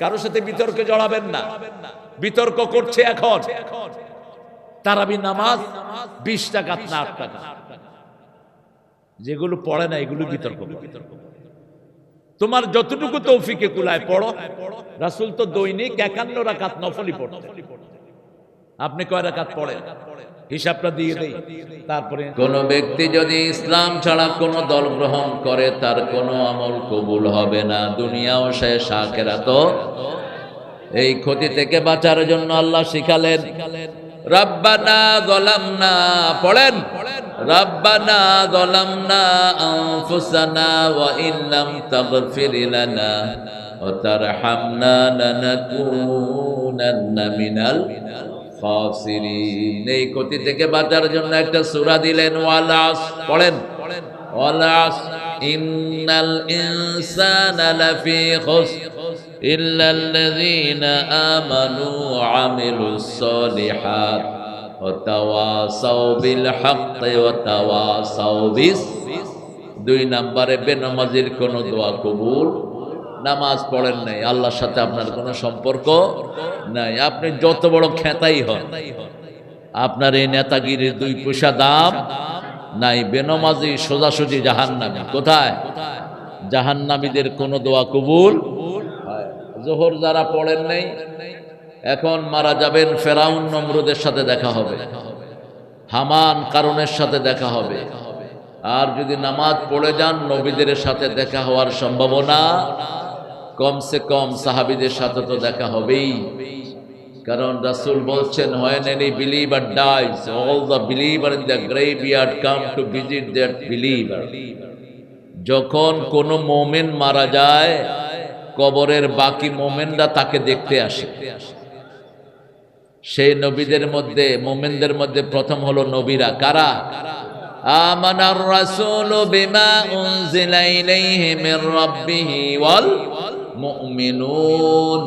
কারোর সাথে বিতর্কে জড়াবেন না। বিতর্ক করছে এখন। তারাবি নামাজ বিশ টাকা না আট টাকা। যেগুলো পড়ে না, এগুলো বিতর্ক। তোমার যতটুকু তৌফিকে কুলায় পড়ো, রাসুল তো দৈনিক একান্ন রাকাত নফলি পড়তেন। আপনি কয় রাকাত পড়েন? হিসাবটা দিয়ে দেই। তারপরে কোন ব্যক্তি যদি ইসলাম ছাড়া কোনো দল গ্রহণ করে, তার কোনো আমল কবুল হবে না। দুনিয়াও শেষ আখেরাত এই ক্ষতি থেকে বাঁচার জন্য আল্লাহ শিখালেন, রাব্বানা গলামনা পড়েন? রাব্বানা গলামনা আনফুসানা ওয়া ইল্লাম তাগফির লানা ওয়া তারহামনা লানাকুনান্না মিনাল খাসিরিন এই ক্ষতি থেকে বাঁচার জন্য একটা সূরা দিলেন ওয়ালাস পড়েন ওয়ালাস ইন্নাল ইনসানা লাফি খুসর إلا الذين آمنوا وعملوا الصالحات وتواصوا بالحق وتواصوا বিস দুই নম্বরে বেনামাজির কোনো দোয়া কবুল নামাজ পড়েন নাই, আল্লাহর সাথে আপনার কোনো সম্পর্ক নাই। আপনি যত বড় খেতাই হন, আপনার এই নেতাগিরির দুই পয়সা দাম নাই, বেনমাজি সোজাসুজি জাহান্নামী। কোথায়? জাহান্নামীদের কোনো দোয়া কবুল। জোহর যারা পড়েন নাই, এখন মারা যাবেন ফেরাউন নমরুদের সাথে দেখা হবে, হামান কারণের সাথে দেখা হবে। আর যদি নামাজ পড়ে যান, নবীদের সাথে দেখা হওয়ার সম্ভাবনা কমসে কম সাহাবিদের সাথে তো দেখা হবেই। কারণ রাসূল বলছেন, when any believer dies, all the believer in the graveyard come to visit that believer. যখন কোন মোমেন মারা যায়, কবরের বাকি মোমেনরা তাকে দেখতে আসে। সেই নবীদের মধ্যে, মোমেনদের মধ্যে প্রথম হলো নবীরা। কারা? আমানার রাসূল বিমা উনজিলা মির রাব্বিহি ওয়াল মুমিনুন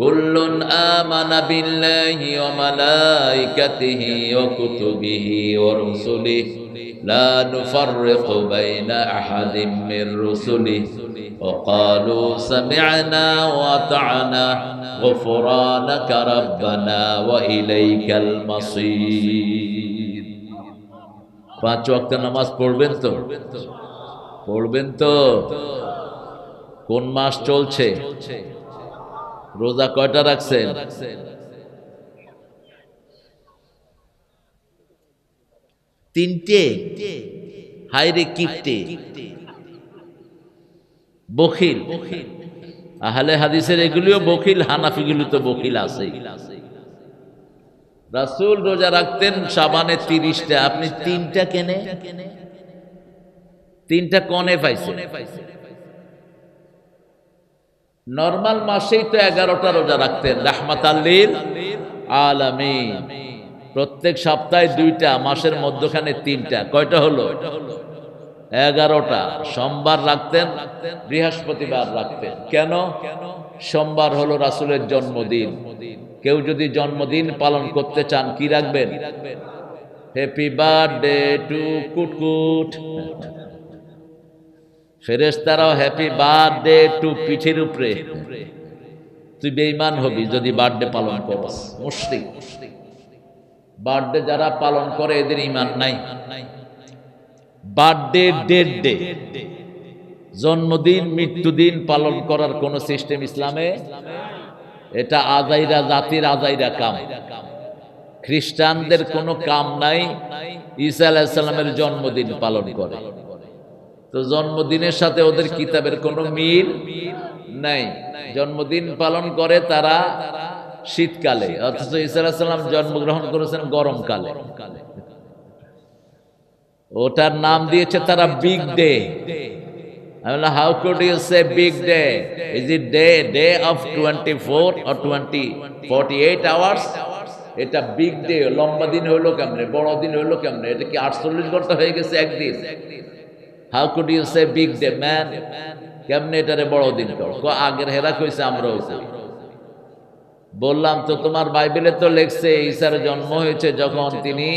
কুল্লুন আমানা বিল্লাহি ওয়া মালাইকাতিহি ওয়া কুতুবিহি ওয়া রুসুলিহি لا نفرق بين أحد من رسله وقالوا سمعنا وأطعنا غفرانك ربنا وإليك المصير পাঁচ ওয়াক্ত নামাজ পড়বেন তো পড়বেন তো কোন মাস চলছে? রোজা কয়টা রাখছেন? তিনটে? হাইরে কিপটে। বখিল। আহলে হাদিসের এগুলিও বখিল হানাফিগুলো তো বখিল আছে রাসূল রোজা রাখতেন সাবানে তিরিশটা, আপনি তিনটা কেনে? তিনটা কনে পাইছে নর্মাল মাসেই তো এগারোটা রোজা রাখতেন রাহমাত আল্লিল আলামিন। প্রত্যেক সপ্তাহে দুইটা, মাসের মধ্যখানে তিনটা। কয়টা হলো? এগারোটা। সোমবার রাখতেন, বৃহস্পতিবার রাখতেন। কেন? সোমবার হলো রাসুলের জন্মদিন। কেউ যদি জন্মদিন পালন করতে চান, কি রাখবেন? হ্যাপি বার্থডে টু কুটকুট ফেরেস্তারাও হ্যাপি বার্থডে টু পিঠের উপরে। তুই বেইমান হবি যদি বার্থডে পালন করস। মুশরিক। বার্থডে যারা পালন করে, এদের ইমান নাই। বার্থডে ডেট ডে জন্মদিন, মৃত্যুদিন পালন করার কোন সিস্টেম ইসলামে? এটা আজাইরা জাতির আজাইরা কাম। খ্রিস্টানদের কোনো কাম নাই। ঈসা আলাহিসাল্লামের জন্মদিন পালন করে। তো জন্মদিনের সাথে ওদের কিতাবের কোনো মিল নাই। জন্মদিন পালন করে তারা শীতকালে। অথচ ইসালাম জন্মগ্রহণ করেছেন গরমকালে। ওটার নাম দিয়েছে তারা big day how could you say big day is it day day of twenty four or twenty forty eight hours এটা বিগ ডে লম্বা দিন হইল কেমনে? বড় দিন হইল কেমনে? এটা কি আটচল্লিশ ঘণ্টা হয়ে গেছে একদিন? How could you say big day man কেমনে এটারে বড় দিন কর? আগের হেরা কইছে আমরাও কই বললাম তো তোমার বাইবেলে তো লেখছে ঈশার জন্ম হয়েছে যখন তিনি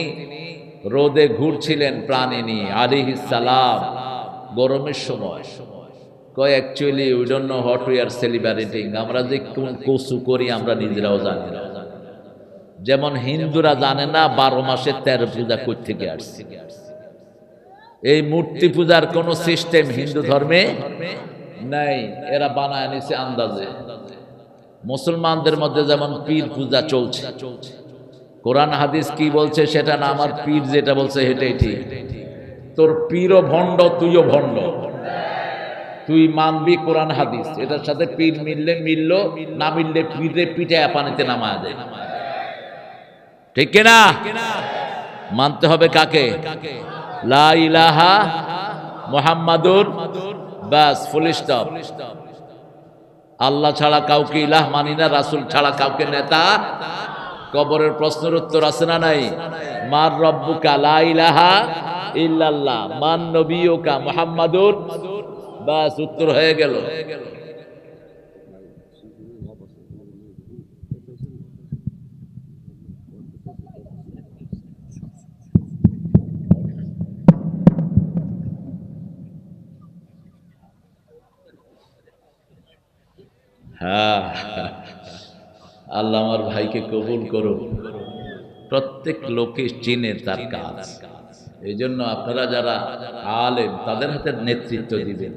রোদে ঘুরছিলেন প্রাণী নিয়ে আলিহিস সালাম, গরমের সময়। কয় actually we don't know what we are celebrating আমরা যে কসু করি, আমরা নিজেরাও জানি না। যেমন হিন্দুরা জানে না, বারো মাসে তেরো পূজা কই থেকে আসছে। এই মূর্তি পূজার কোন সিস্টেম হিন্দু ধর্মে নাই। এরা বানায় নিছে আন্দাজে। মুসলমানদের মধ্যে যেমন পীর পূজা চলছে। কোরআন হাদিস কি বলছে সেটা না, আমার পীর যেটা বলছে সেটাই ঠিক। তোর পীরও ভণ্ড, তুইও ভণ্ড। তুই মানবি কোরআন হাদিস। এটার সাথে পীর মিললে মিলল, না মিললে পীরে পিঠে পানিতে নামা যায় ঠিক কিনা? মানতে হবে কাকে কাকে? আল্লাহ ছাড়া কাউকে ইলাহ মানি না, রাসুল ছাড়া কাউকে নেতা। কবরের প্রশ্নের উত্তর আছে না নাই? মার রব্বুকা লা ইলাহা ইল্লাল্লাহ মান নবিয়ুকা মুহাম্মাদুর বাস উত্তর হয়ে গেল। হ্যাঁ। আল্লাহ আমার ভাইকে কবুল করো প্রত্যেক লোকে চিনে তার কাজ। এই জন্য আপনারা যারা আলেম, তাদের হাতে নেতৃত্ব দিবেন।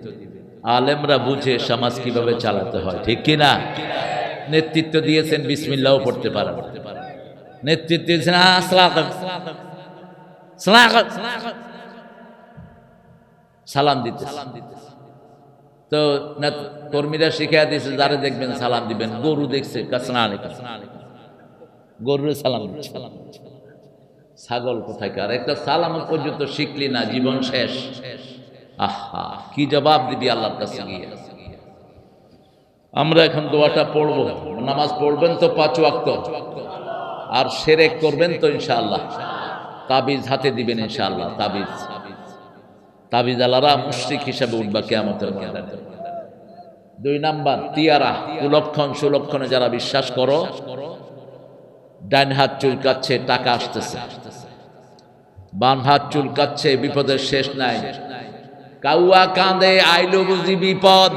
আলেমরা বুঝে সমাজ কীভাবে চালাতে হয়, ঠিক কি না নেতৃত্ব দিয়েছেন বিসমিল্লাও পড়তে পারেন। নেতৃত্ব দিয়েছেন আসসালাম সালাম দিতে তো না, কর্মীরা শিখিয়ে দিয়েছে যারা দেখবেন সালাম দিবেন। গরু দেখছে গরুরে সালাম ছাগল কোথায় কার? একটা সালাম পর্যন্ত শিখলি না, জীবন শেষ। আহা, কি জবাব দিবি আল্লাহর কাছে আমরা এখন দোয়াটা পড়ব। নামাজ পড়বেন তো পাঁচ ওয়াক্ত। আর সেরেক করবেন তো ইনশাআল্লাহ। তাবিজ হাতে দিবেন ইনশাআল্লাহ, তাবিজ। তাবিজ আলারা মুশরিক হিসাবে উঠবা কেয়ামতের দুই নাম্বার, তিয়ারা, কুলক্ষণ সুলক্ষণে যারা বিশ্বাস করো ডাইন হাত চুলকাচ্ছে, টাকা আসতেছে। বাম হাত চুলকাচ্ছে, বিপদের শেষ নাই। কাউয়া কাঁদে, আইলো বুঝি বিপদ।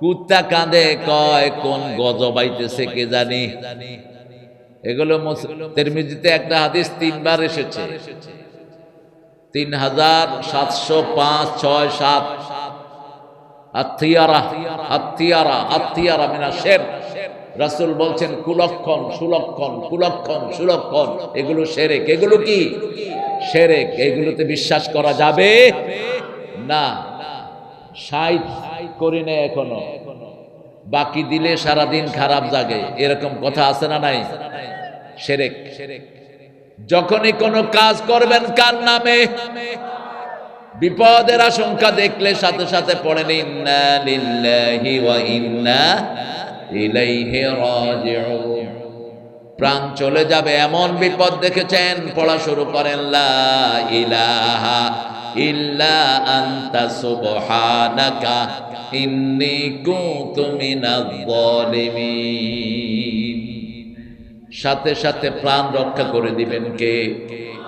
কুত্তা কাঁদে, কয়, কোন গজব আইতেছে কে জানি। এগুলো একটা হাদিস তিনবার এসেছে। তিন হাজার সাতশো পাঁচ, ছয় সাত। আত্মীয়ারা আত্মীয়ারা আত্মীয়ারা মিনা শের। রাসুল বলছেন, কুলক্ষণ, সুলক্ষণ কুলক্ষণ, সুলক্ষণ। এগুলো সেরেক এগুলো কি? সেরেক এগুলোতে বিশ্বাস করা যাবে? না। সাইড করি না এখনও। বাকি দিলে সারাদিন খারাপ জাগে। এরকম কথা আছে না নাই? সেরেক সেরেক যখনই কোনো কাজ করবেন কার নামে? বিপদের আশঙ্কা দেখলে সাথে সাথে রাজিউন। প্রাণ চলে যাবে এমন বিপদ দেখেছেন, পড়া শুরু করেন ইন্নী কুনতু মিনাজ জালিমিন সাথে সাথে প্রাণ রক্ষা করে দিবেন কে?